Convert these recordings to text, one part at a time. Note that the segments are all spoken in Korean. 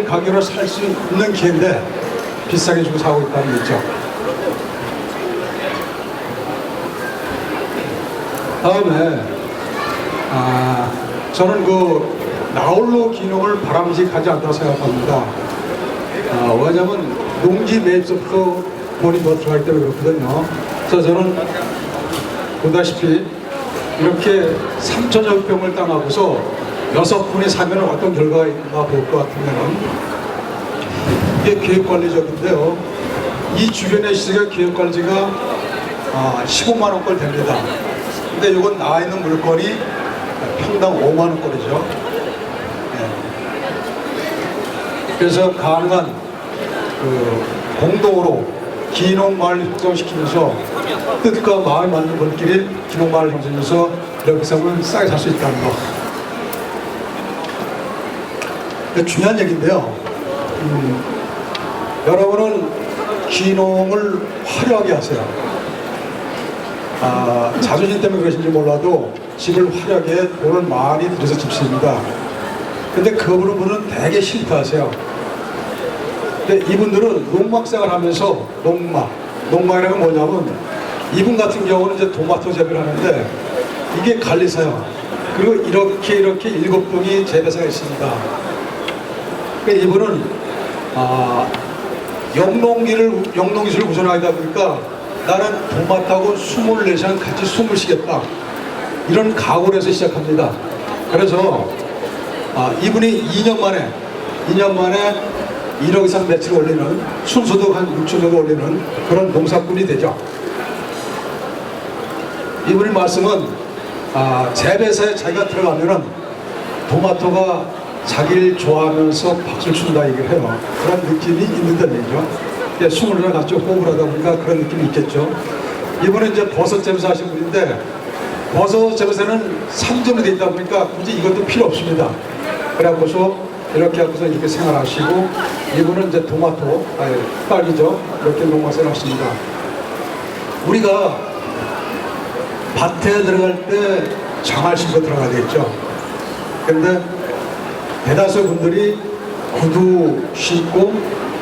가격으로 살 수 있는 기회인데 비싸게 주고 사고 있다는 거죠. 다음에 아, 저는 그 나홀로 기능을 바람직하지 않다고 생각합니다. 아, 왜냐하면 농지 매입서부터 돈이 더 들어가기 때문에 그렇거든요. 그래서 저는 보다시피 이렇게 3천여 평을 땅하고서 여섯 분이 사면 어떤 결과가 있나 볼 것 같으면은 이게 기획관리적인데요. 이 주변의 시세가 기획관리가 아, 15만 원꼴 됩니다. 근데 이건 나와 있는 물건이 평당 5만 원꼴이죠. 예. 그래서 가능한 그 공동으로 기농마을 형성시키면서 뜻과 마음이 맞는 분끼리 기농마을 형성해서 살면 싸게 살 수 있다는 거. 근데 중요한 얘기인데요. 음, 여러분은 기농을 화려하게 하세요. 아, 자존심 때문에 그러신지 몰라도 집을 화려하게 돈을 많이 들여서 집습니다. 근데 그 부분은 되게 싫다하세요. 근데 이분들은 농막생활 하면서 농막, 농막이라는 건 뭐냐면 이분 같은 경우는 이제 토마토 재배를 하는데 이게 관리사요. 그리고 이렇게 이렇게 일곱 분이 재배사가 있습니다. 그러니까 이분은 아, 영농기를 영농기술을 구성하다 보니까 나는 도마타고 24시간 같이 숨을 쉬겠다 이런 각오를 해서 시작합니다. 그래서 아, 이분이 2년 만에 2년 만에 1억 이상 매출 올리는 순수도 한 6천 정도 올리는 그런 농사꾼이 되죠. 이분이 말씀은 아, 재배사에 자기가 들어가면은 토마토가 자기를 좋아하면서 박수를 춘다 얘기를 해요. 그런 느낌이 있는다는 얘기죠. 예, 스물이나 같이 호흡을 하다 보니까 그런 느낌이 있겠죠. 이분은 이제 버섯 재배사 하신 분인데 버섯 재배사는 3점이 돼 있다 보니까 굳이 이것도 필요 없습니다. 그래갖고서 이렇게 하고서 이렇게 생활하시고 이분은 이제 토마토, 아니 딸기죠. 이렇게 농사를 하십니다. 우리가 밭에 들어갈 때 장을 신고 들어가야 되겠죠. 근데 대다수 분들이 구두 신고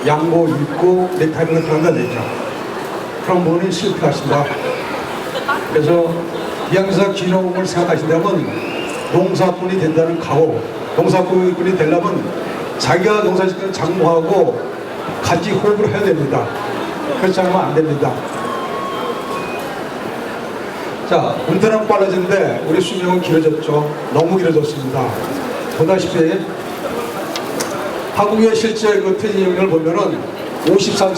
양복 입고 넥타이를 들어간다는 얘기죠. 그런 분이 실패하신다. 그래서 이양사 기농을 생각하신다면 농사꾼이 된다는 각오, 농사꾼이 되려면 자기가 농사짓는 장모하고 같이 호흡을 해야 됩니다. 그렇지 않으면 안 됩니다. 자, 은퇴는 빨라지는데 우리 수명은 길어졌죠. 너무 길어졌습니다. 보다시피 한국의 실제 그 퇴직연령을 보면은 53세